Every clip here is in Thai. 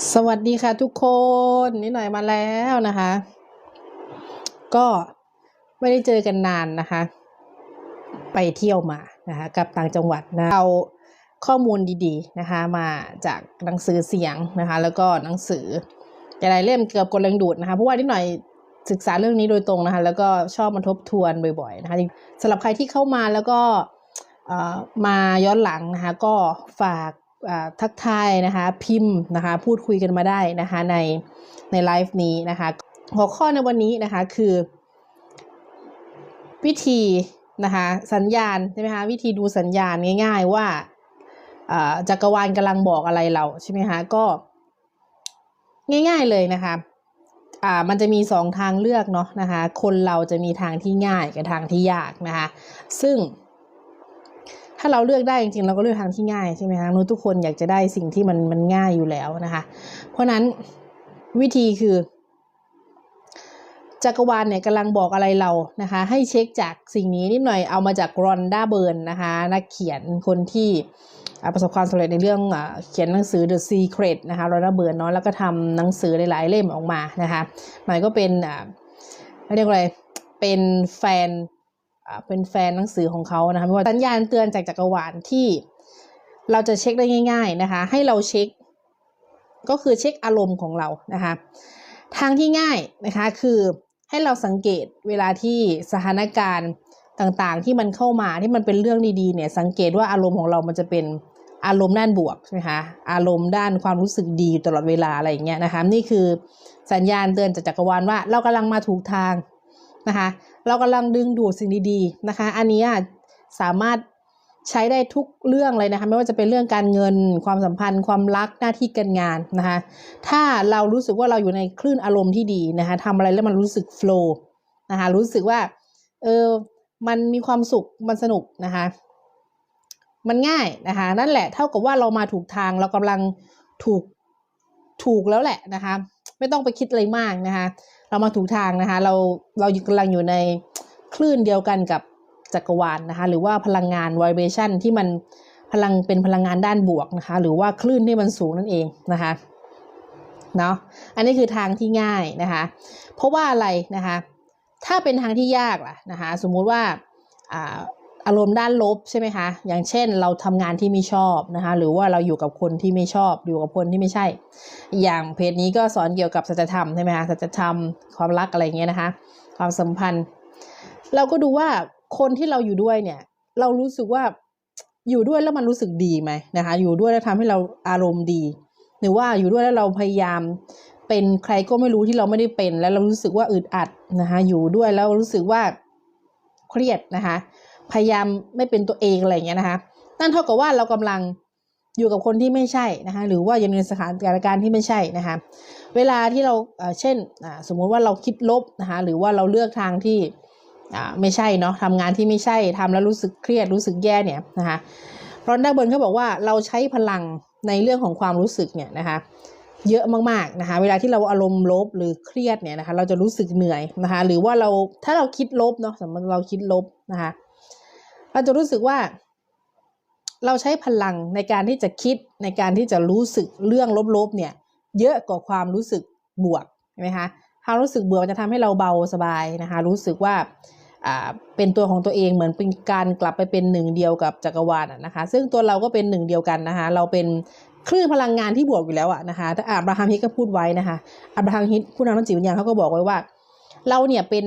สวัสดีค่ะทุกคนนิดหน่อยมาแล้วนะคะ ก็ไม่ได้เจอกันนานนะคะ ไปเที่ยวมานะคะกับต่างจังหวัดนะเอาข้อมูลดีๆนะคะ มาจากหนังสือเสียงนะคะ แล้วก็หนังสือหลายๆเล่มเกี่ยวกับกลแรงดูดนะคะเพราะว่านิดหน่อยศึกษาเรื่องนี้โดยตรงนะคะ แล้วก็ชอบมาทบทวนบ่อยๆนะคะสำหรับใครที่เข้ามาแล้วก็มาย้อนหลังนะคะก็ฝาก ทักทายนะคะพิมพ์นะคะพูดคุยกันมาได้นะคะในในไลฟ์นี้นะคะหัวข้อในวันนี้นะคะคือวิธีนะคะสัญญาณใช่ไหมคะวิธีดูสัญญาณง่าย ๆ ว่าจักรวาลกำลังบอกอะไรเราใช่ไหมคะก็ง่าย ๆเลยนะคะอ่ามันจะมีสองทางเลือกเนาะนะคะคนเราจะมีทางที่ง่ายกับทางที่ยากนะคะซึ่ง ถ้าเราเลือกได้จริงๆเราก็เลือกทางที่ง่ายใช่ไหมคะนุษย์ทุกคนอยากจะได้สิ่งที่มันมันง่ายอยู่แล้วนะคะ เพราะนั้นวิธีคือจักรวาลเนี่ยกำลังบอกอะไรเรานะคะ ให้เช็คจากสิ่งนี้นิดหน่อยเอามาจากรอนด้าเบิร์นนะคะ นักเขียนคนที่ประสบความสำเร็จในเรื่องเขียนหนังสือ The Secret นะคะรอนด้าเบิร์นเนาะแล้วก็ทำหนังสือหลายๆเล่มออกมานะคะหน่อยก็เป็นอ่าเรียกอะไรเป็นแฟน เป็นแฟนหนังสือของเขานะคะไม่ว่าสัญญาณเตือนจากจักรวาลที่เราจะเช็คได้ง่าย ๆนะคะ ให้เราเช็ค ก็คือเช็คอารมณ์ของเรานะคะ ทางที่ง่ายนะคะคือให้เราสังเกตเวลาที่สถานการณ์ต่างๆ ที่มันเข้ามาที่มันเป็นเรื่องดีๆเนี่ยสังเกตว่าอารมณ์ของเรามันจะเป็นอารมณ์ด้านบวกใช่ไหมคะอารมณ์ด้านความรู้สึกดีอยู่ตลอดเวลาอะไรอย่างเงี้ยนะคะนี่คือสัญญาณเตือนจากจักรวาลว่าเรากำลังมาถูกทาง นะคะ เรากำลังดึงดูดสิ่งดีๆนะคะ อันนี้สามารถใช้ได้ทุกเรื่องเลยนะคะ ไม่ว่าจะเป็นเรื่องการเงิน ความสัมพันธ์ ความรักหน้าที่การงานนะคะ ถ้าเรารู้สึกว่าเราอยู่ในคลื่นอารมณ์ที่ดีนะคะทำอะไรแล้วมันรู้สึกโฟล์นะคะรู้สึกว่าเออมันมีความสุขมันสนุกนะคะ มันง่ายนะคะ นั่นแหละเท่ากับว่าเรามาถูกทางเรากำลังถูกถูกแล้วแหละนะคะ ไม่ต้องไปคิดอะไรมากนะคะ เรามาถูกทางนะคะ เราเรากำลังอยู่ในคลื่นเดียวกันกับจักรวาลนะคะ หรือว่าพลังงาน vibration ที่มันพลังเป็นพลังงานด้านบวกนะคะ หรือว่าคลื่นที่มันสูงนั่นเองนะคะเนาะอันนี้คือทางที่ง่ายนะคะ เพราะว่าอะไรนะคะ ถ้าเป็นทางที่ยากล่ะนะคะ สมมุติว่าอ่า อารมณ์ด้านลบใช่ไหมคะ อย่างเช่นเราทำงานที่ไม่ชอบนะคะ หรือว่าเราอยู่กับคนที่ไม่ชอบ อยู่กับคนที่ไม่ใช่ อย่างเพจนี้ก็สอนเกี่ยวกับสัจธรรมใช่ไหมคะ สัจธรรม ความรักอะไรเงี้ยนะคะ ความสัมพันธ์ เราก็ดูว่าคนที่เราอยู่ด้วยเนี่ย เรารู้สึกว่าอยู่ด้วยแล้วมันรู้สึกดีไหมนะคะ อยู่ด้วยแล้วทำให้เราอารมณ์ดี หรือว่าอยู่ด้วยแล้วเราพยายามเป็นใครก็ไม่รู้ที่เราไม่ได้เป็น แล้วเรารู้สึกว่าอึดอัดนะคะ อยู่ด้วยแล้วรู้สึกว่าเครียดนะคะ พยายามไม่เป็นตัวเองอะไรอย่างเงี้ยนะคะนั่นเท่ากับว่าเรากำลังอยู่กับคนที่ไม่ใช่นะคะหรือว่าอยู่ในสถานการณ์ที่ไม่ใช่นะคะเวลาที่เราเช่นสมมุติว่าเราคิดลบนะคะหรือว่าเราเลือกทางที่ไม่ใช่เนาะทำงานที่ไม่ใช่ทำแล้วรู้สึกเครียดรู้สึกแย่เนี่ยนะคะรอนด้าเบิร์นเขาบอกว่าเราใช้พลังในเรื่องของความรู้สึกเนี่ยนะคะเยอะมากๆนะคะเวลาที่เราอารมณ์ลบหรือเครียดเนี่ยนะคะเราจะรู้สึกเหนื่อยนะคะหรือว่าเราถ้าเราคิดลบเนาะสมมติเราคิดลบนะคะ เราจะรู้สึกว่า เราใช้พลังในการที่จะคิดในการที่จะรู้สึกเรื่องลบๆเนี่ย เยอะกว่าความรู้สึกบวกใช่ไหมคะความรู้สึกบวกมันจะทำให้เราเบาสบายนะคะ รู้สึกว่าเป็นตัวของตัวเองเหมือนเป็นการกลับไปเป็นหนึ่งเดียวกับจักรวาลนะคะ ซึ่งตัวเราก็เป็นหนึ่งเดียวกันนะคะ เราเป็นคลื่นพลังงานที่บวกอยู่แล้วอะนะคะแต่อับราฮัมฮิตก็พูดไว้นะคะอับราฮัมฮิตผู้นำทางจิตวิญญาณเขาก็บอกไว้ว่า เราเนี่ยเป็น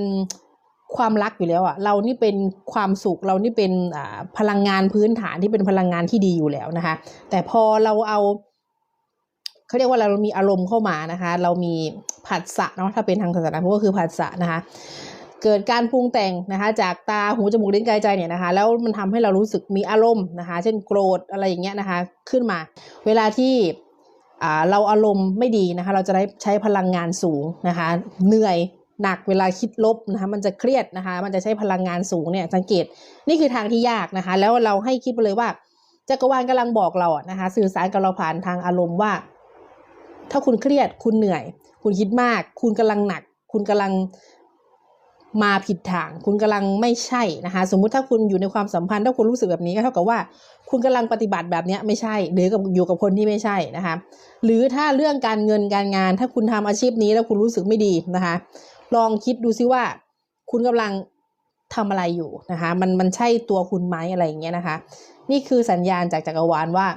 ความรักอยู่แล้วอะเรานี่เป็นความสุขเรานี่เป็นพลังงานพื้นฐานที่เป็นพลังงานที่ดีอยู่แล้วนะคะ แต่พอเราเอาเขาเรียกว่าเรามีอารมณ์เข้ามานะคะ เรามีผัสสะเนาะถ้าเป็นทางศาสนาก็คือผัสสะนะคะ เกิดการปรุงแต่งนะคะ จากตาหูจมูกลิ้นกายใจเนี่ยนะคะ แล้วมันทำให้เรารู้สึกมีอารมณ์นะคะ เช่นโกรธอะไรอย่างเงี้ยนะคะ ขึ้นมา เวลาที่เราอารมณ์ไม่ดีนะคะ เราจะได้ใช้พลังงานสูงนะคะ เหนื่อย หนักเวลาคิดลบนะคะมันจะเครียดนะคะ มันจะใช้พลังงานสูงเนี่ยสังเกตนี่คือทางที่ยากนะคะ แล้วเราให้คิดไปเลยว่าจักรวาลกำลังบอกเราอะนะคะ สื่อสารกับเราผ่านทางอารมณ์ว่า ถ้าคุณเครียดคุณเหนื่อย คุณคิดมาก คุณกำลังหนัก คุณกำลังมาผิดทาง คุณกำลังไม่ใช่นะคะ สมมุติถ้าคุณอยู่ในความสัมพันธ์ถ้าคุณรู้สึกแบบนี้ก็เท่ากับว่า คุณกำลังปฏิบัติแบบนี้ไม่ใช่ หรือกับอยู่กับคนที่ไม่ใช่นะคะ หรือถ้าเรื่องการเงินการงาน ถ้าคุณทำอาชีพนี้แล้วคุณรู้สึกไม่ดีนะคะ ลองคิดดูซิว่า คุณกำลังทำอะไรอยู่นะคะ มันมันใช่ตัวคุณไหมอะไรอย่างเงี้ยนะคะ นี่คือสัญญาณจากจักรวาลว่า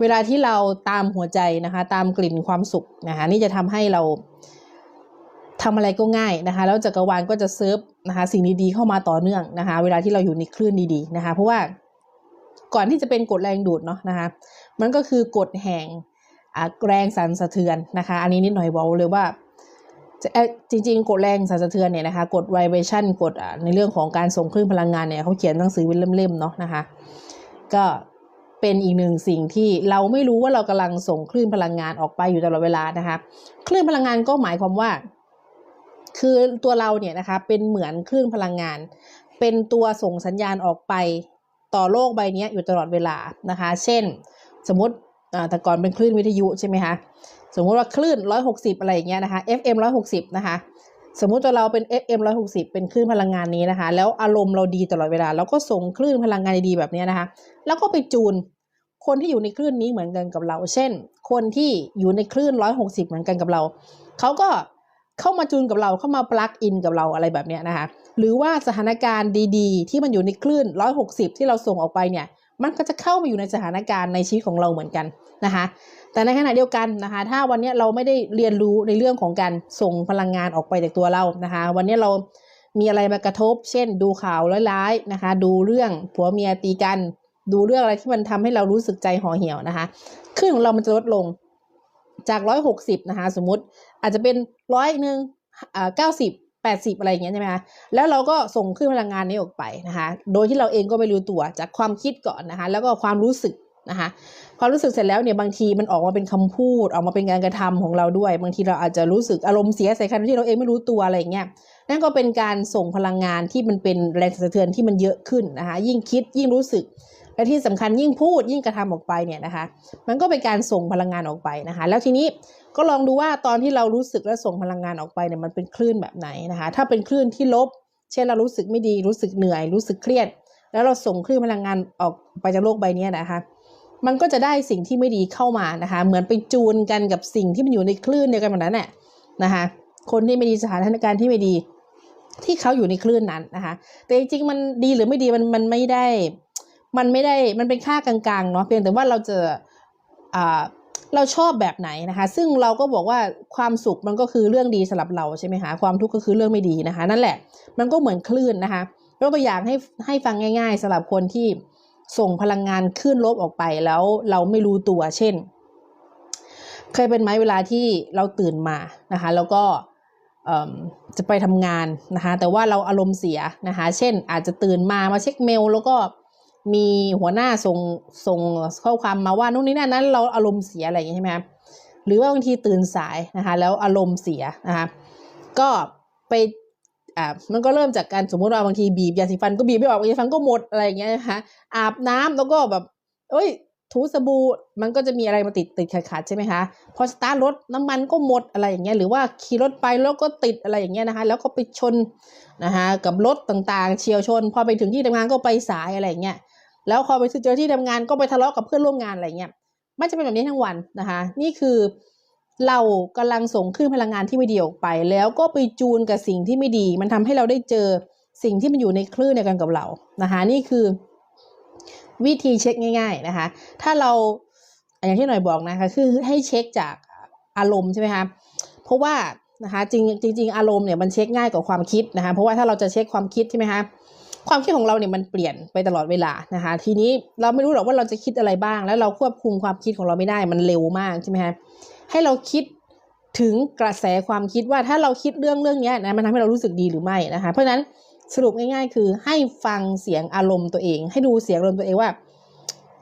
เวลาที่เราตามหัวใจนะคะ ตามกลิ่นความสุขนะคะ นี่จะทำให้เราทำอะไรก็ง่ายนะคะ แล้วจักรวาลก็จะเซิร์ฟนะคะ สิ่งดีๆเข้ามาต่อเนื่องนะคะ เวลาที่เราอยู่ในคลื่นดีๆนะคะ เพราะว่าก่อนที่จะเป็นกฎแรงดูดเนาะนะคะ มันก็คือกฎแห่งแรงสั่นสะเทือนนะคะ อันนี้นิดหน่อยบอกเลยว่า จริงๆกฎแรงสั่นสะเทือนเนี่ยนะคะกฎ vibration กฎอะในเรื่องของการส่งคลื่นพลังงานเนี่ยเขาเขียนหนังสือเป็นเล่มๆเนาะนะคะ ก็เป็นอีกหนึ่งสิ่งที่เราไม่รู้ว่าเรากำลังส่งคลื่นพลังงานออกไปอยู่ตลอดเวลานะคะ คลื่นพลังงานก็หมายความว่า คือตัวเราเนี่ยนะคะเป็นเหมือนคลื่นพลังงาน เป็นตัวส่งสัญญาณออกไปต่อโลกใบนี้อยู่ตลอดเวลานะคะ เช่น สมมติแต่ก่อนเป็นคลื่นวิทยุใช่ไหมคะ สมมุติว่าคลื่น 160 อะไรอย่างเงี้ยนะคะ FM 160 นะคะ สมมุติตัวเราเป็น FM 160 เป็นคลื่นพลังงานนี้นะคะ แล้วอารมณ์เราดีตลอดเวลา เราก็ส่งคลื่นพลังงานดีๆแบบนี้นะคะ แล้วก็ไปจูนคนที่อยู่ในคลื่นนี้เหมือนกันกับเรา เช่น คนที่อยู่ในคลื่น 160 เหมือนกันกับเรา เขาก็เข้ามาจูนกับเรา เข้ามาปลั๊กอินกับเราอะไรแบบนี้นะคะ หรือว่าสถานการณ์ดีๆ ที่มันอยู่ในคลื่น 160 ที่เราส่งออกไปเนี่ย มันก็จะเข้ามาอยู่ในสถานการณ์ในชีวิตของเราเหมือนกันนะคะ แต่ในขณะเดียวกันนะคะ ถ้าวันนี้เราไม่ได้เรียนรู้ในเรื่องของการส่งพลังงานออกไปจากตัวเรานะคะ วันนี้เรามีอะไรมากระทบ เช่น ดูข่าวร้ายๆนะคะ ดูเรื่องผัวเมียตีกัน ดูเรื่องอะไรที่มันทำให้เรารู้สึกใจห่อเหี่ยวนะคะคลื่นของเรามันจะลดลงจากร้อยหกสิบนะคะ สมมติอาจจะเป็นร้อยหนึ่งเก้าสิบแปดสิบอะไรอย่างเงี้ยใช่ไหมคะ แล้วเราก็ส่งคลื่นพลังงานนี้ออกไปนะคะ โดยที่เราเองก็ไม่รู้ตัวจากความคิดก่อนนะคะ แล้วก็ความรู้สึก นะคะความรู้สึกเสร็จแล้วเนี่ยบางทีมันออกมาเป็นคำพูด ออกมาเป็นการกระทำของเราด้วย บางทีเราอาจจะรู้สึกอารมณ์เสียใส่ใคันที่เราเองไม่รู้ตัวอะไรอย่างเงี้ยนั่นก็เป็นการส่งพลังงานที่มันเป็นแรงสะเทือนที่มันเยอะขึ้นนะคะยิ่งคิดยิ่งรู้สึกและที่สำคัญยิ่งพูดยิ่งกระทำออกไปเนี่ยนะคะ มันก็เป็นการส่งพลังงานออกไปนะคะ แล้วทีนี้ก็ลองดูว่าตอนที่เรารู้สึกและส่งพลังงานออกไปเนี่ยมันเป็นคลื่นแบบไหนนะคะ ถ้าเป็นคลื่นที่ลบ เช่นเรารู้สึกไม่ดีรู้สึกเหนื่อย รู้สึกเครียด แล้วเราส่งคลื่นพลังงานออกไปจากโลกใบนี้นะคะ มันก็จะได้สิ่งที่ไม่ดีเข้ามานะคะ เหมือนไปจูนกันกับสิ่งที่มันอยู่ในคลื่นเดียวกันแบบนั้นแหละนะคะ คนที่ไม่ดีสถานการณ์ที่ไม่ดี ที่เขาอยู่ในคลื่นนั้นนะคะ แต่จริงๆมันดีหรือไม่ดีมันมันไม่ได้ มันไม่ได้มันเป็นค่ากลางๆเนาะเพียงแต่ว่าเราจะอ่าเราชอบแบบไหนนะคะ ซึ่งเราก็บอกว่าความสุขมันก็คือเรื่องดีสำหรับเราใช่ไหมคะความทุกข์ก็คือเรื่องไม่ดีนะคะ นั่นแหละมันก็เหมือนคลื่นนะคะยกตัวอย่างให้ให้ฟังง่าย ๆสำหรับคนที่ ส่งพลังงานขึ้นลบออกไปแล้วเราไม่รู้ตัว เช่น เคยเป็นไหมเวลาที่เราตื่นมานะคะ แล้วก็จะไปทำงานนะคะ แต่ว่าเราอารมณ์เสียนะคะ เช่น อาจจะตื่นมามาเช็คเมล แล้วก็มีหัวหน้าส่งส่งข้อความมาว่านู่นนี่นั่นนั้น เราอารมณ์เสียอะไรอย่างนี้ใช่ไหมหรือว่าบางทีตื่นสายนะคะ แล้วอารมณ์เสียนะคะ ก็ไป อ่ามันก็เริ่มจากการสมมติว่าบางทีบีบยาสีฟันก็บีบไม่ออกยาสีฟันก็หมดอะไรอย่างเงี้ยนะคะอาบน้ำแล้วก็แบบ เอ้ย ถูสบู่มันก็จะมีอะไรมาติดติดขัดขัดใช่ไหมคะพอสตาร์ทรถน้ำมันก็หมดอะไรอย่างเงี้ยหรือว่าขี่รถไปแล้วก็ติดอะไรอย่างเงี้ยนะคะ แล้วก็ไปชนนะคะกับรถต่างๆ เฉียวชน พอไปถึงที่ทำงานก็ไปสายอะไรอย่างเงี้ยแล้วพอไปเจอที่ทำงานก็ไปทะเลาะกับเพื่อนร่วมงานอะไรเงี้ยมันจะเป็นแบบนี้ทั้งวันนะคะ นี่คือ เรากำลังส่งคลื่นพลังงานที่ไม่ดีออกไป แล้วก็ไปจูนกับสิ่งที่ไม่ดี มันทำให้เราได้เจอสิ่งที่มันอยู่ในคลื่นเดียวกันกับเรานะคะนี่คือ วิธีเช็คง่าย ๆนะคะ ถ้าเราอย่างที่หน่อยบอกนะคะคือให้เช็คจากอารมณ์ใช่ไหมคะเพราะว่านะคะจริงจริงอารมณ์เนี่ยมันเช็คง่ายกว่าความคิดนะคะ เพราะว่าถ้าเราจะเช็คความคิดใช่ไหมคะความคิดของเราเนี่ยมันเปลี่ยนไปตลอดเวลานะคะ ทีนี้เราไม่รู้หรอกว่าเราจะคิดอะไรบ้าง แล้วเราควบคุมความคิดของเราไม่ได้มันเร็วมากใช่ไหมคะ ให้เราคิดถึงกระแสความคิดว่าถ้าเราคิดเรื่องเรื่องนี้นะมันทำให้เรารู้สึกดีหรือไม่นะคะเพราะฉะนั้นสรุปง่าย ๆ คือให้ฟังเสียงอารมณ์ตัวเอง ให้ดูเสียงอารมณ์ตัวเองว่า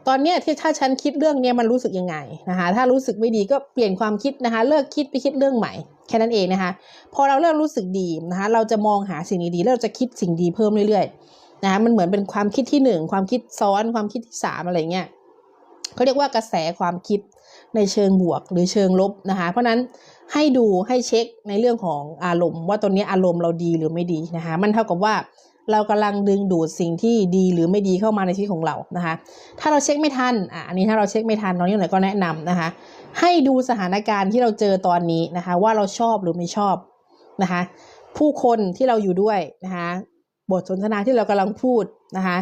ตอนเนี้ยที่ถ้าฉันคิดเรื่องเนี้ยมันรู้สึกยังไงนะคะถ้ารู้สึกไม่ดีก็เปลี่ยนความคิดนะคะ เลิกคิดไปคิดเรื่องใหม่แค่นั้นเองนะคะ พอเราเริ่มรู้สึกดีนะคะ เราจะมองหาสิ่งดีๆแล้วเราจะคิดสิ่งดีเพิ่มเรื่อยๆนะคะมันเหมือนเป็นความคิดที่หนึ่งความคิดซ้อนความคิดที่สามอะไรเงี้ยเขาเรียกว่ากระแสความคิด ในเชิงบวกหรือเชิงลบนะคะ เพราะนั้นให้ดูให้เช็คในเรื่องของอารมณ์ ว่าตอนนี้อารมณ์เราดีหรือไม่ดีนะคะ มันเท่ากับว่าเรากำลังดึงดูดสิ่งที่ดีหรือไม่ดีเข้ามาในชีวิตของเรานะคะ ถ้าเราเช็คไม่ทันอะอันนี้ถ้าเราเช็คไม่ทันน้องนี่หน่อยก็แนะนำนะคะ ให้ดูสถานการณ์ที่เราเจอตอนนี้นะคะ ว่าเราชอบหรือไม่ชอบนะคะ ผู้คนที่เราอยู่ด้วยนะคะ บทสนทนาที่เรากำลังพูดนะคะ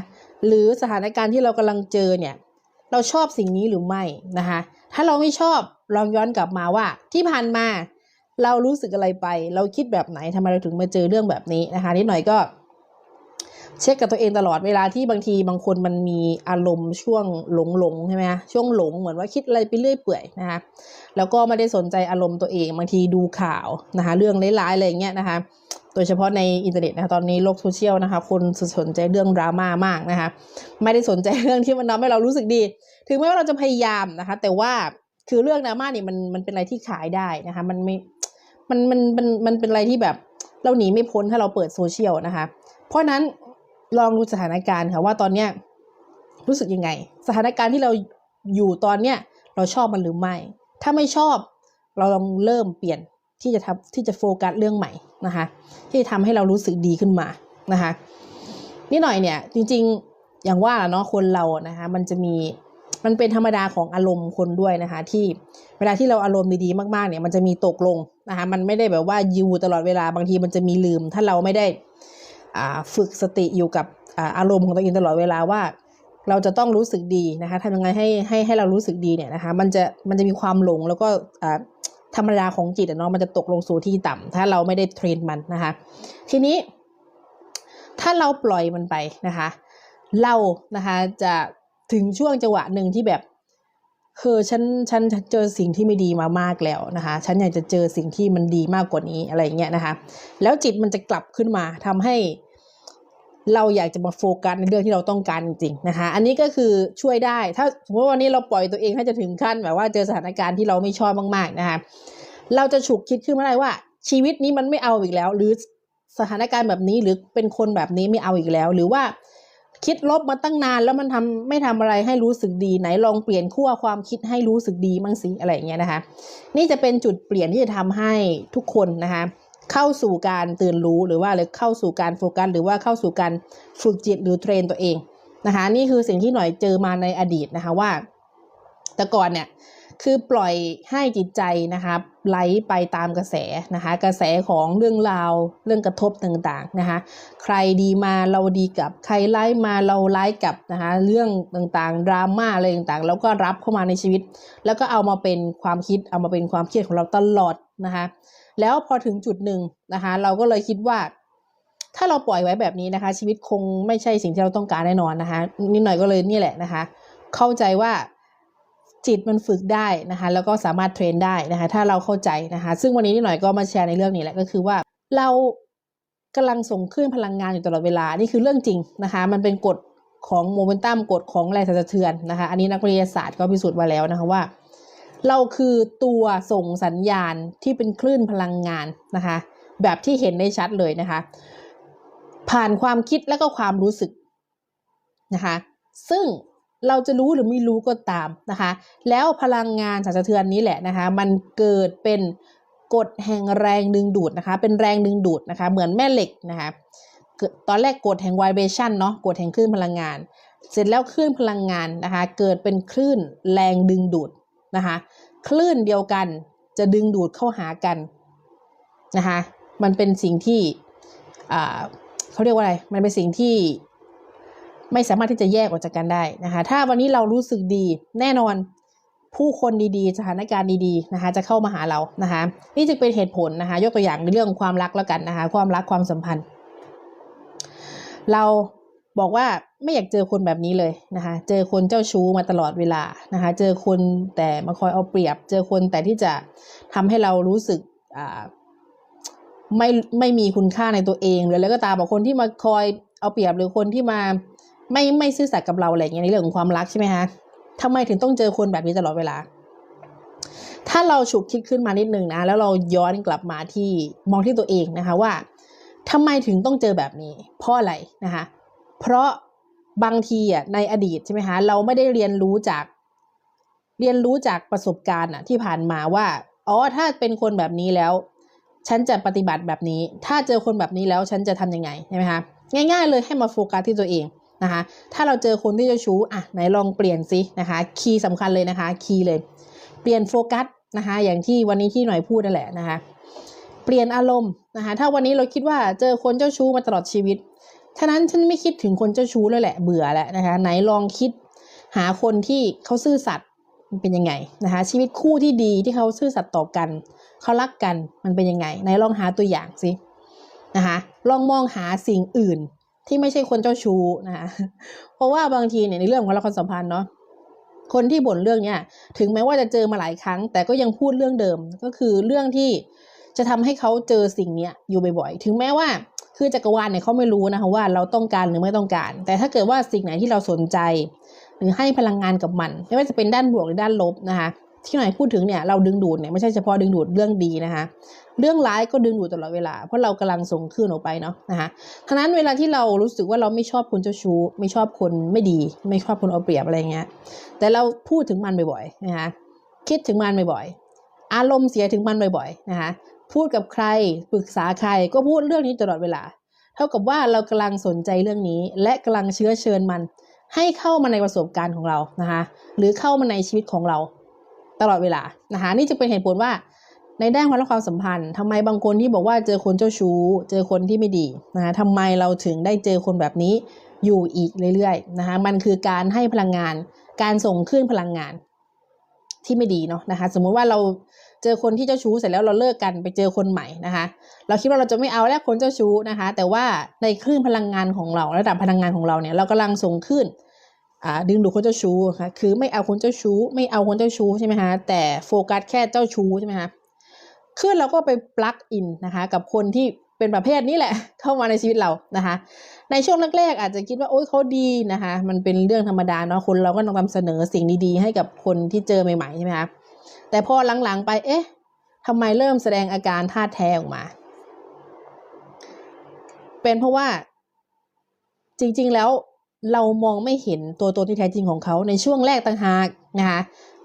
หรือสถานการณ์ที่เรากำลังเจอเนี่ย เราชอบสิ่งนี้หรือไม่นะคะ ถ้าเราไม่ชอบลองย้อนกลับมาว่า ที่ผ่านมาเรารู้สึกอะไรไป เราคิดแบบไหนทำไมเราถึงมาเจอเรื่องแบบนี้นะคะนิดหน่อยก็เช็คกับตัวเองตลอดเวลาที่บางทีบางคนมันมีอารมณ์ช่วงหลงหลงๆใช่ไหมช่วงหลงเหมือนว่าคิดอะไรไปเรื่อยเปื่อยนะคะแล้วก็ไม่ได้สนใจอารมณ์ตัวเองบางทีดูข่าวนะคะ เรื่องร้ายๆอะไรอย่างเงี้ยนะคะ โดยเฉพาะในอินเทอร์เน็ตนะคะตอนนี้โลกโซเชียลนะคะคนสนใจเรื่องดราม่ามากนะคะไม่ได้สนใจเรื่องที่มันทำให้เรารู้สึกดี ถึงแม้ว่าเราจะพยายามนะคะ แต่ว่าคือเรื่องดราม่าเนี่ยมันมันเป็นอะไรที่ขายได้นะคะมันไม่มันมันมันมันเป็นอะไรที่แบบเราหนีไม่พ้นถ้าเราเปิดโซเชียลนะคะ เพราะนั้นลองดูสถานการณ์ค่ะว่าตอนเนี้ยรู้สึกยังไง สถานการณ์ที่เราอยู่ตอนเนี้ยเราชอบมันหรือไม่ ถ้าไม่ชอบเราลองเริ่มเปลี่ยน ที่จะทำที่จะโฟกัสเรื่องใหม่นะคะ ที่จะทำให้เรารู้สึกดีขึ้นมานะคะนี่หน่อยเนี่ยจริงๆอย่างว่าละเนาะคนเรานะคะมันจะมีมันเป็นธรรมดาของอารมณ์คนด้วยนะคะ ที่เวลาที่เราอารมณ์ดีๆมากๆเนี่ยมันจะมีตกลงนะคะมันไม่ได้แบบว่าอยู่ตลอดเวลาบางทีมันจะมีลืม ถ้าเราไม่ได้อ่าฝึกสติอยู่กับอารมณ์ของตัวเองตลอดเวลาว่าเราจะต้องรู้สึกดีนะคะทำยังไงให้ให้ให้เรารู้สึกดีเนี่ยนะคะ มันจะมันจะมีความหลงแล้วก็ ธรรมดาของจิตเนาะมันจะตกลงสู่ที่ต่ำถ้าเราไม่ได้เทรนมันนะคะ ทีนี้ ถ้าเราปล่อยมันไปนะคะ เรานะคะจะถึงช่วงจังหวะหนึ่งที่แบบคือฉันฉันเจอสิ่งที่ไม่ดีมามากแล้วนะคะ ฉันอยากจะเจอสิ่งที่มันดีมากกว่านี้อะไรเงี้ยนะคะ แล้วจิตมันจะกลับขึ้นมาทำให้ เราอยากจะมาโฟกัสในเรื่องที่เราต้องการจริงๆนะคะ อันนี้ก็คือช่วยได้ ถ้าสมมติว่าวันนี้เราปล่อยตัวเองให้จะถึงขั้นแบบว่าเจอสถานการณ์ที่เราไม่ชอบมากๆนะคะ เราจะฉุกคิดขึ้นมาได้ว่า ชีวิตนี้มันไม่เอาอีกแล้ว หรือสถานการณ์แบบนี้หรือเป็นคนแบบนี้ไม่เอาอีกแล้ว หรือว่าคิดลบมาตั้งนานแล้วมันทำไม่ทำอะไรให้รู้สึกดีไหนลองเปลี่ยนขั้วความคิดให้รู้สึกดีมั่งสิอะไรอย่างเงี้ยนะคะ นี่จะเป็นจุดเปลี่ยนที่จะทำให้ทุกคนนะคะ เข้าสู่การตื่นรู้หรือว่าเลยเข้าสู่การโฟกัสหรือว่าเข้าสู่การฝึกจิตหรือเทรนตัวเองนะคะนี่คือสิ่งที่หน่อยเจอมาในอดีตนะคะว่า แต่ก่อนเนี่ยคือปล่อยให้จิตใจนะคะไหลไปตามกระแสนะคะกระแสของเรื่องราวเรื่องกระทบต่างๆนะคะใครดีมาเราดีกับใครไล่มาเราไล่กับนะคะเรื่องต่างๆดราม่าอะไรต่างๆ แล้วก็รับเข้ามาในชีวิต แล้วก็เอามาเป็นความคิดเอามาเป็นความเครียดของเราตลอด นะคะแล้วพอถึงจุดหนึ่งนะคะเราก็เลยคิดว่า ถ้าเราปล่อยไว้แบบนี้นะคะ ชีวิตคงไม่ใช่สิ่งที่เราต้องการแน่นอนนะคะนิดหน่อยก็เลยนี่แหละนะคะ เข้าใจว่าจิตมันฝึกได้นะคะ แล้วก็สามารถเทรนได้นะคะ ถ้าเราเข้าใจนะคะ ซึ่งวันนี้นิดหน่อยก็มาแชร์ในเรื่องนี้แหละก็คือว่าเรากำลังส่งคลื่นพลังงานอยู่ตลอดเวลา นี่คือเรื่องจริงนะคะ มันเป็นกฎของโมเมนตัมกฎของแรงสั่นสะเทือนนะคะ อันนี้นักวิทยาศาสตร์ก็พิสูจน์มาแล้วนะคะว่า เราคือตัวส่งสัญญาณที่เป็นคลื่นพลังงานนะคะ แบบที่เห็นได้ชัดเลยนะคะ ผ่านความคิดและก็ความรู้สึกนะคะ ซึ่งเราจะรู้หรือไม่รู้ก็ตามนะคะ แล้วพลังงานสั่นสะเทือนนี้แหละนะคะ มันเกิดเป็นกฎแห่งแรงดึงดูดนะคะ เป็นแรงดึงดูดนะคะ เหมือนแม่เหล็กนะคะ ตอนแรกกฎแห่งไวเบชันเนาะ กฎแห่งคลื่นพลังงาน เสร็จแล้วคลื่นพลังงานนะคะ เกิดเป็นคลื่นแรงดึงดูด นะคะคลื่นเดียวกันจะดึงดูดเข้าหากันนะคะมันเป็นสิ่งที่เขาเรียกว่าอะไรมันเป็นสิ่งที่ไม่สามารถที่จะแยกออกจากกันได้นะคะถ้าวันนี้เรารู้สึกดีแน่นอนผู้คนดีๆ สถานการณ์ดีๆนะคะจะเข้ามาหาเรานะคะนี่จึงเป็นเหตุผลนะคะยกตัวอย่างในเรื่องความรักแล้วกันนะคะความรักความสัมพันธ์ เรา บอกว่าไม่อยากเจอคนแบบนี้เลยนะคะ เจอคนเจ้าชู้มาตลอดเวลานะคะ เจอคนแต่มาคอยเอาเปรียบ เจอคนแต่ที่จะทำให้เรารู้สึกอ่าไม่ไม่มีคุณค่าในตัวเองหรืออะไรก็ตามบอกคนที่มาคอยเอาเปรียบหรือคนที่มาไม่ไม่ซื่อสัตย์กับเราอะไรอย่างเงี้ยในเรื่องของความรักใช่ไหมคะทำไมถึงต้องเจอคนแบบนี้ตลอดเวลา ถ้าเราฉุกคิดขึ้นมานิดนึงนะ แล้วเราย้อนกลับมาที่มองที่ตัวเองนะคะว่าทำไมถึงต้องเจอแบบนี้ เพราะอะไรนะคะ เพราะบางทีอะในอดีตใช่ไหมคะเราไม่ได้เรียนรู้จาก เรียนรู้จากประสบการณ์อะที่ผ่านมาว่าอ๋อถ้าเป็นคนแบบนี้แล้ว ฉันจะปฏิบัติแบบนี้ ถ้าเจอคนแบบนี้แล้วฉันจะทำยังไงใช่ไหมคะง่าย ๆ เลยให้มาโฟกัสที่ตัวเองนะคะ ถ้าเราเจอคนที่เจ้าชู้อะไหนลองเปลี่ยนสินะคะคีย์สำคัญเลยนะคะคีย์เลย เปลี่ยนโฟกัสนะคะ อย่างที่วันนี้ที่หน่อยพูดนั่นแหละนะคะ เปลี่ยนอารมณ์นะคะ ถ้าวันนี้เราคิดว่าเจอคนเจ้าชู้มาตลอดชีวิต ฉะนั้นฉันไม่คิดถึงคนเจ้าชู้เลยแหละเบื่อแล้วนะคะ ไหนลองคิดหาคนที่เขาซื่อสัตย์มันเป็นยังไงนะคะ ชีวิตคู่ที่ดีที่เขาซื่อสัตย์ต่อกัน เขารักกันมันเป็นยังไง ไหนลองหาตัวอย่างสินะคะลองมองหาสิ่งอื่นที่ไม่ใช่คนเจ้าชู้นะคะเพราะว่าบางทีเนี่ยในเรื่องของละครสัมพันธ์เนาะคนที่บ่นเรื่องเนี้ยถึงแม้ว่าจะเจอมาหลายครั้ง แต่ก็ยังพูดเรื่องเดิมก็คือเรื่องที่จะทำให้เขาเจอสิ่งเนี้ยอยู่บ่อยๆ ถึงแม้ว่า คือจักรวาลเนี่ยเขาไม่รู้นะคะว่าเราต้องการหรือไม่ต้องการ แต่ถ้าเกิดว่าสิ่งไหนที่เราสนใจ หรือให้พลังงานกับมัน ไม่ว่าจะเป็นด้านบวกหรือด้านลบนะคะที่หน่อยพูดถึงเนี่ยเราดึงดูดเนี่ยไม่ใช่เฉพาะดึงดูดเรื่องดีนะคะเรื่องร้ายก็ดึงดูดตลอดเวลาเพราะเรากำลังส่งคลื่นออกไปเนาะนะคะทั้งนั้นเวลาที่เรารู้สึกว่าเราไม่ชอบคนเจ้าชู้ ไม่ชอบคนไม่ดี ไม่ชอบคนเอาเปรียบอะไรเงี้ยแต่เราพูดถึงมันบ่อยๆนะคะคิดถึงมันบ่อยๆอารมณ์เสียถึงมันบ่อยๆนะคะ พูดกับใครปรึกษาใครก็พูดเรื่องนี้ตลอดเวลา เท่ากับว่าเรากำลังสนใจเรื่องนี้ และกำลังเชื้อเชิญมัน ให้เข้ามาในประสบการณ์ของเรานะคะหรือเข้ามาในชีวิตของเรา ตลอดเวลานะคะนี่จะเป็นเหตุผลว่า ในด้านความรักความสัมพันธ์ทำไมบางคนที่บอกว่าเจอคนเจ้าชู้ เจอคนที่ไม่ดีนะคะทำไมเราถึงได้เจอคนแบบนี้อยู่อีกเรื่อยๆนะคะมันคือการให้พลังงาน การส่งขึ้นพลังงานที่ไม่ดีเนาะนะคะสมมุติว่าเรา เจอคนที่เจ้าชู้เสร็จแล้วเราเลิกกันไปเจอคนใหม่นะคะ เราคิดว่าเราจะไม่เอาแล้วคนเจ้าชู้นะคะ แต่ว่าในคลื่นพลังงานของเราระดับพลังงานของเราเนี่ยเรากำลังส่งขึ้นอ่าดึงดูดคนเจ้าชู้ค่ะคือไม่เอาคนเจ้าชู้ ไม่เอาคนเจ้าชู้ใช่ไหมคะแต่โฟกัสแค่เจ้าชู้ใช่ไหมคะขึ้นเราก็ไปปลั๊กอินนะคะกับคนที่เป็นประเภทนี้แหละเข้ามาในชีวิตเรานะคะ ในช่วงแรกๆอาจจะคิดว่าโอ๊ยเขาดีนะคะ มันเป็นเรื่องธรรมดาเนาะคนเราก็ต้องนำเสนอสิ่งดีๆให้กับคนที่เจอใหม่ๆใช่ไหมคะ แต่พอหลังๆไปเอ๊ะทำไมเริ่มแสดงอาการท่าแท้ออกมา เป็นเพราะว่าจริงๆแล้วเรามองไม่เห็นตัวตนที่แท้จริงของเขาในช่วงแรกต่างหากนะคะ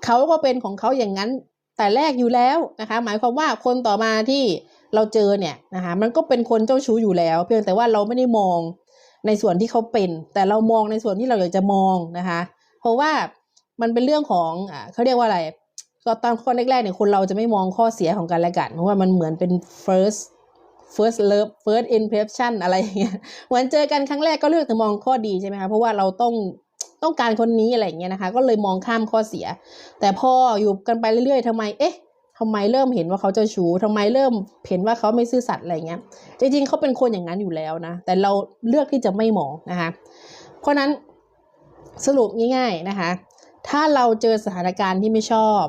เขาก็เป็นของเขาอย่างนั้นแต่แรกอยู่แล้วนะคะหมายความว่าคนต่อมาที่เราเจอเนี่ยนะคะมันก็เป็นคนเจ้าชู้อยู่แล้ว เพียงแต่ว่าเราไม่ได้มองในส่วนที่เขาเป็น แต่เรามองในส่วนที่เราอยากจะมองนะคะ เพราะว่ามันเป็นเรื่องของอ่าเขาเรียกว่าอะไร ก็ตอนข้อแรกๆเนี่ยคนเราจะไม่มองข้อเสียของกันและกันเพราะว่ามันเหมือนเป็น first first love first impression อะไรอย่างเงี้ยเหมือนเจอกันครั้งแรกก็เลือกแต่มองข้อดีใช่ไหมคะเพราะว่าเราต้องต้องการคนนี้อะไรอย่างเงี้ยนะคะ ก็เลยมองข้ามข้อเสีย แต่พออยู่กันไปเรื่อยๆทำไมเอ๊ะทำไมเริ่มเห็นว่าเขาเจ้าชู้ทำไมเริ่มเห็นว่าเขาไม่ซื่อสัตย์อะไรเงี้ย จริงๆเขาเป็นคนอย่างนั้นอยู่แล้วนะ แต่เราเลือกที่จะไม่มองนะคะ เพราะนั้นสรุปง่าย ๆนะคะ ถ้าเราเจอสถานการณ์ที่ไม่ชอบ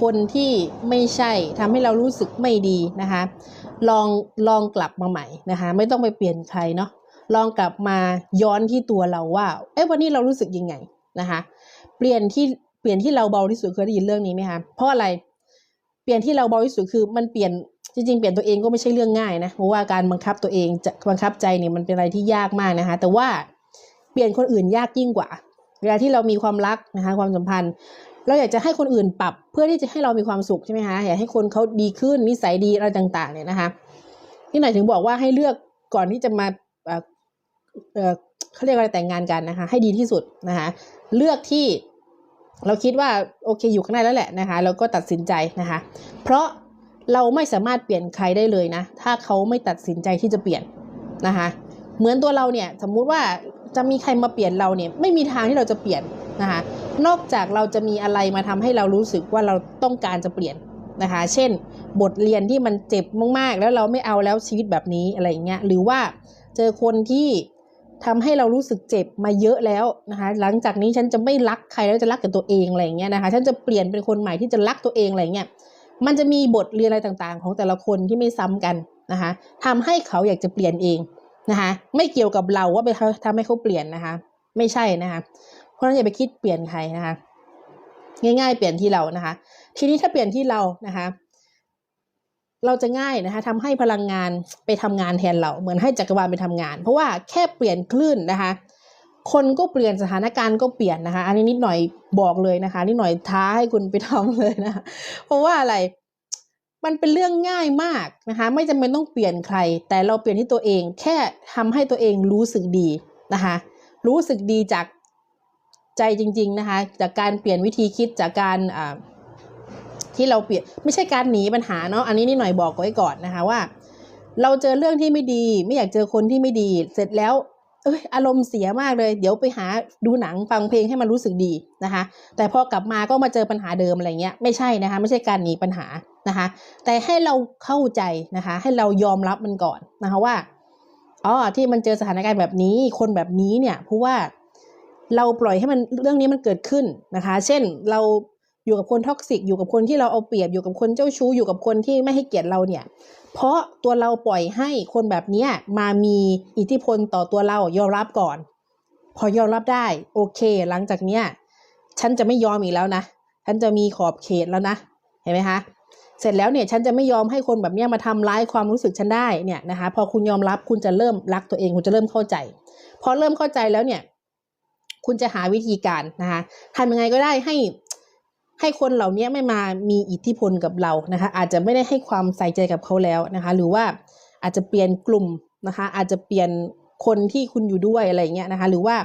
คนที่ไม่ใช่ทำให้เรารู้สึกไม่ดีนะคะ ลองลองกลับมาใหม่นะคะ ไม่ต้องไปเปลี่ยนใครเนาะลองกลับมาย้อนที่ตัวเราว่าเอ้วันนี้เรารู้สึกยังไงนะคะ เปลี่ยนที่เปลี่ยนที่เราเบาที่สุดเคยได้ยินเรื่องนี้ไหมคะเพราะอะไรเปลี่ยนที่เราเบาที่สุดคือมันเปลี่ยนจริงๆ เปลี่ยนตัวเองก็ไม่ใช่เรื่องง่ายนะเพราะว่าการบังคับตัวเองจะบังคับใจเนี่ยมันเป็นอะไรที่ยากมากนะคะ แต่ว่าเปลี่ยนคนอื่นยากยิ่งกว่า เวลาที่เรามีความรักนะคะความสัมพันธ์ เราอยากจะให้คนอื่นปรับเพื่อที่จะให้เรามีความสุขใช่ไหมคะอยากให้คนเขาดีขึ้นนิสัยดีอะไรต่าง ๆ เนี่ยนะคะที่ไหนถึงบอกว่าให้เลือกก่อนที่จะมาเเเขาเรียกอะไรแต่งงานกันนะคะ ให้ดีที่สุดนะคะเลือกที่เราคิดว่าโอเคอยู่ข้างในแล้วแหละนะคะแล้วก็ตัดสินใจนะคะ เพราะเราไม่สามารถเปลี่ยนใครได้เลยนะ ถ้าเขาไม่ตัดสินใจที่จะเปลี่ยนนะคะ เหมือนตัวเราเนี่ย สมมุติว่าจะมีใครมาเปลี่ยนเราเนี่ย ไม่มีทางที่เราจะเปลี่ยน นะคะนอกจากเราจะมีอะไรมาทำให้เรารู้สึกว่าเราต้องการจะเปลี่ยนนะคะ เช่น บทเรียนที่มันเจ็บมากๆ แล้วเราไม่เอาแล้วชีวิตแบบนี้อะไรเงี้ยหรือว่าเจอคนที่ทำให้เรารู้สึกเจ็บมาเยอะแล้วนะคะ หลังจากนี้ฉันจะไม่รักใครแล้วจะรักแต่ตัวเองอะไรเงี้ยนะคะ ฉันจะเปลี่ยนเป็นคนใหม่ที่จะรักตัวเองอะไรเงี้ยมันจะมีบทเรียนอะไรต่างๆ ของแต่ละคนที่ไม่ซ้ำกันนะคะทำให้เขาอยากจะเปลี่ยนเองนะคะ ไม่เกี่ยวกับเราว่าไปทำให้เขาเปลี่ยนนะคะ ไม่ใช่นะคะ ราะฉะนั้นอย่าไปคิดเปลี่ยนใครนะคะ ง่าย ๆ เปลี่ยนที่เรานะคะ ทีนี้ถ้าเปลี่ยนที่เรานะคะ เราจะง่ายนะคะทำให้พลังงานไปทำงานแทนเราเหมือนให้จักรวาลไปทำงาน เพราะว่าแค่เปลี่ยนคลื่นนะคะ คนก็เปลี่ยนสถานการณ์ก็เปลี่ยนนะคะ อันนี้นิดหน่อยบอกเลยนะคะ นิดหน่อยท้าให้คุณไปทำเลยนะคะเพราะว่าอะไรมันเป็นเรื่องง่ายมากนะคะ ไม่จำเป็นต้องเปลี่ยนใคร แต่เราเปลี่ยนที่ตัวเองแค่ทำให้ตัวเองรู้สึกดีนะคะ รู้สึกดีจาก ใจจริง ๆ นะคะ จากการเปลี่ยนวิธีคิดจากการที่เราเปลี่ยนไม่ใช่การหนีปัญหาเนาะอันนี้นิดหน่อยบอกไว้ก่อนนะคะว่า เราเจอเรื่องที่ไม่ดี ไม่อยากเจอคนที่ไม่ดี เสร็จแล้วเอ้ยอารมณ์เสียมากเลย เดี๋ยวไปหาดูหนังฟังเพลงให้มันรู้สึกดีนะคะ แต่พอกลับมาก็มาเจอปัญหาเดิมอะไรเงี้ยไม่ใช่นะคะ ไม่ใช่การหนีปัญหานะคะ แต่ให้เราเข้าใจนะคะ ให้เรายอมรับมันก่อนนะคะว่าอ๋อที่มันเจอสถานการณ์แบบนี้คนแบบนี้เนี่ยเพราะว่า เราปล่อยให้มันเรื่องนี้มันเกิดขึ้นนะคะ เช่นเราอยู่กับคนท็อกซิกอยู่กับคนที่เราเอาเปรียบอยู่กับคนเจ้าชู้อยู่กับคนที่ไม่ให้เกียรติเราเนี่ย เพราะตัวเราปล่อยให้คนแบบนี้มามีอิทธิพลต่อตัวเรายอมรับก่อน พอยอมรับได้โอเค หลังจากเนี้ยฉันจะไม่ยอมอีกแล้วนะฉันจะมีขอบเขตแล้วนะเห็นไหมคะเสร็จแล้วเนี่ยฉันจะไม่ยอมให้คนแบบนี้มาทำร้ายความรู้สึกฉันได้เนี่ยนะคะ พอคุณยอมรับคุณจะเริ่มรักตัวเองคุณจะเริ่มเข้าใจ พอเริ่มเข้าใจแล้วเนี่ย คุณจะหาวิธีการนะคะทำยังไงก็ได้ให้ให้คนเหล่านี้ไม่มามีอิทธิพลกับเรานะคะ อาจจะไม่ได้ให้ความใส่ใจกับเขาแล้วนะคะ หรือว่าอาจจะเปลี่ยนกลุ่มนะคะ อาจจะเปลี่ยนคนที่คุณอยู่ด้วยอะไรเงี้ยนะคะ หรือว่า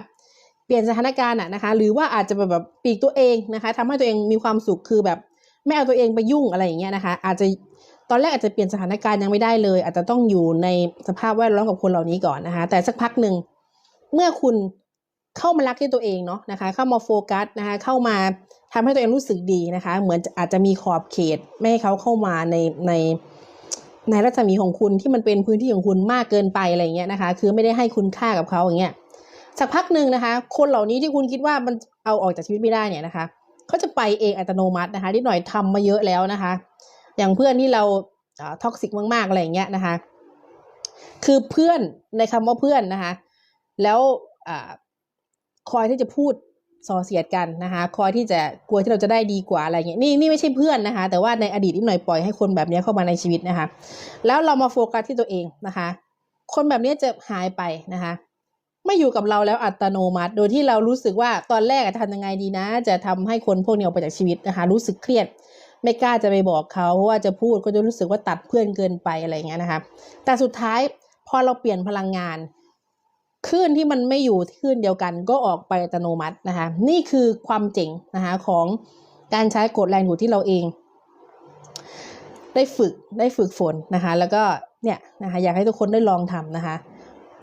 เปลี่ยนสถานการณ์อะนะคะ หรือว่าอาจจะแบบแบบปีกตัวเองนะคะทำให้ตัวเองมีความสุขคือแบบไม่เอาตัวเองไปยุ่งอะไรอย่างเงี้ยนะคะ อาจจะตอนแรกอาจจะเปลี่ยนสถานการณ์ยังไม่ได้เลย อาจจะต้องอยู่ในสภาพแวดล้อมกับคนเหล่านี้ก่อนนะคะ แต่สักพักหนึ่งเมื่อคุณ เข้ามารักที่ตัวเองเนาะนะคะ เข้ามาโฟกัสนะคะ เข้ามาทำให้ตัวเองรู้สึกดีนะคะ เหมือนอาจจะมีขอบเขตไม่ให้เขาเข้ามาในในในรัศมีของคุณที่มันเป็นพื้นที่ของคุณมากเกินไปอะไรเงี้ยนะคะ คือไม่ได้ให้คุณค่ากับเขาอย่างเงี้ยสักพักหนึ่งนะคะ คนเหล่านี้ที่คุณคิดว่ามันเอาออกจากชีวิตไม่ได้เนี่ยนะคะเขาจะไปเองอัตโนมัตินะคะนิดหน่อยทำมาเยอะแล้วนะคะ อย่างเพื่อนที่เราท็อกซิกมากๆอะไรเงี้ยนะคะ คือเพื่อนในคำว่าเพื่อนนะคะ แล้วอ่า คอยที่จะพูดส่อเสียดกันนะคะคอยที่จะกลัวที่เราจะได้ดีกว่าอะไรเงี้ยนี่นี่ไม่ใช่เพื่อนนะคะ แต่ว่าในอดีตนิดหน่อยปล่อยให้คนแบบนี้เข้ามาในชีวิตนะคะ แล้วเรามาโฟกัสที่ตัวเองนะคะ คนแบบนี้จะหายไปนะคะไม่อยู่กับเราแล้วอัตโนมัติ โดยที่เรารู้สึกว่าตอนแรกจะทำยังไงดีนะ จะทำให้คนพวกนี้ออกไปจากชีวิตนะคะ รู้สึกเครียด ไม่กล้าจะไปบอกเขาเพราะว่าจะพูดก็จะรู้สึกว่าตัดเพื่อนเกินไปอะไรเงี้ยนะคะ แต่สุดท้ายพอเราเปลี่ยนพลังงาน คลื่นที่มันไม่อยู่คลื่นเดียวกันก็ออกไปอัตโนมัตินะคะ นี่คือความเจ๋งนะคะของการใช้กฎแรงดูดที่เราเอง ได้ฝึกได้ฝึกฝนนะคะ แล้วก็เนี่ยนะคะอยากให้ทุกคนได้ลองทำนะคะ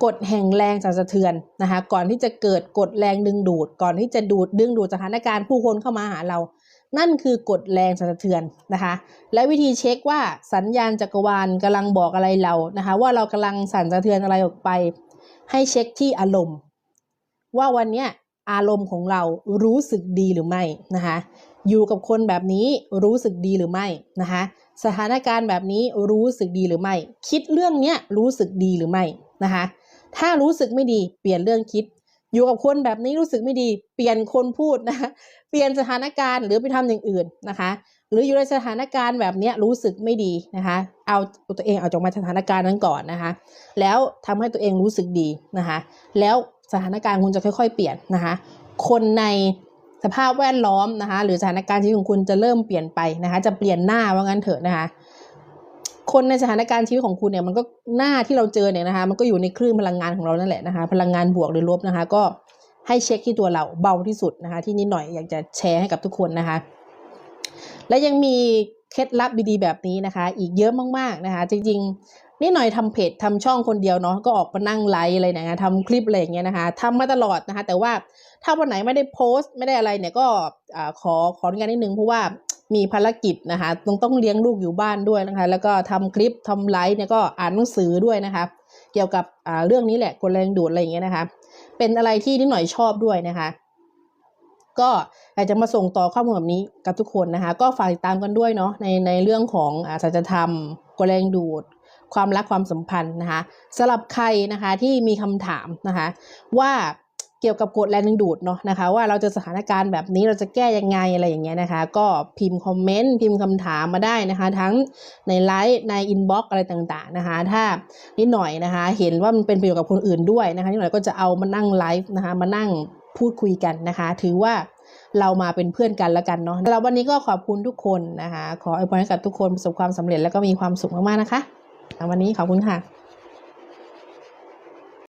กฎแห่งแรงสั่นสะเทือนนะคะก่อนที่จะเกิดกฎแรงดึงดูด ก่อนที่จะดูดดึงดูดสถานการณ์ผู้คนเข้ามาหาเรา นั่นคือกฎแรงสั่นสะเทือนนะคะ และวิธีเช็คว่าสัญญาณจักรวาลกำลังบอกอะไรเรานะคะ ว่าเรากำลังสั่นสะเทือนอะไรออกไป ให้เช็คที่อารมณ์ ว่าวันเนี้ยอารมณ์ของเรารู้สึกดีหรือไม่นะคะอยู่กับคนแบบนี้รู้สึกดีหรือไม่นะคะสถานการณ์แบบนี้รู้สึกดีหรือไม่ คิดเรื่องเนี้ยรู้สึกดีหรือไม่นะคะถ้ารู้สึกไม่ดีเปลี่ยนเรื่องคิด อยู่กับคนแบบนี้รู้สึกไม่ดี เปลี่ยนคนพูดนะคะเปลี่ยนสถานการณ์หรือไปทำอย่างอื่นนะคะ หรืออยู่ในสถานการณ์แบบนี้รู้สึกไม่ดีนะคะ เอาตัวเองเอาจากมาสถานการณ์นั้นก่อนนะคะ แล้วทำให้ตัวเองรู้สึกดีนะคะ แล้วสถานการณ์คุณจะค่อย ๆ เปลี่ยนนะคะ คนในสภาพแวดล้อมนะคะ หรือสถานการณ์ชีวิตของคุณจะเริ่มเปลี่ยนไปนะคะ จะเปลี่ยนหน้าว่างั้นเถอะนะคะ คนในสถานการณ์ชีวิตของคุณเนี่ยมันก็หน้าที่เราเจอเนี่ยนะคะ มันก็อยู่ในคลื่นพลังงานของเรานั่นแหละนะคะ พลังงานบวกหรือลบนะคะ ก็ให้เช็คที่ตัวเราเบาที่สุดนะคะ ที่นิดหน่อยอยากจะแชร์ให้กับทุกคนนะคะ และยังมีเคล็ดลับดีๆแบบนี้นะคะ อีกเยอะมากๆนะคะ จริงๆนี่หน่อยทำเพจทำช่องคนเดียวเนาะก็ออกมานั่งไลฟ์อะไรเนี่ยนะทำคลิปอะไรอย่างเงี้ยนะคะทำมาตลอดนะคะ แต่ว่าถ้าวันไหนไม่ได้โพสต์ไม่ได้อะไรเนี่ยก็ขอขออนุญาตนิดนึงเพราะว่ามีภารกิจนะคะต้องต้องเลี้ยงลูกอยู่บ้านด้วยนะคะ แล้วก็ทำคลิปทำไลฟ์เนี่ยก็อ่านหนังสือด้วยนะคะ เกี่ยวกับเรื่องนี้แหละกลแรงดูดอะไรอย่างเงี้ยนะคะ เป็นอะไรที่นิดหน่อยชอบด้วยนะคะ ก็อยากจะมาส่งต่อข้อมูลแบบนี้กับทุกคนนะคะ ก็ฝากติดตามกันด้วยเนาะในในเรื่องของอาสัจธรรมกลแรงดูด ความรักความสัมพันธ์นะคะสำหรับใครนะคะที่มีคำถามนะคะว่าเกี่ยวกับกฎแรงดึงดูดเนาะนะคะ ว่าเราจอสถานการณ์แบบนี้เราจะแก้ยังไงอะไรอย่างเงี้ยนะคะ ก็พิมพ์คอมเมนต์พิมพ์คำถามมาได้นะคะ ทั้งในไลฟ์ในอินบ็อกอะไรต่างๆนะคะ ถ้านิดหน่อยนะคะ เห็นว่ามันเป็นประโยชน์กับคนอื่นด้วยนะคะนิดหน่อยก็จะเอามานั่งไลฟ์นะคะมานั่ง พูดคุยกันนะคะ ถือว่าเรามาเป็นเพื่อนกันแล้วกันเนาะเราวันนี้ก็ขอบคุณทุกคนนะคะ ขออวยพรให้กับทุกคนประสบความสำเร็จแล้วก็มีความสุขมากๆนะคะวันนี้ขอบคุณค่ะ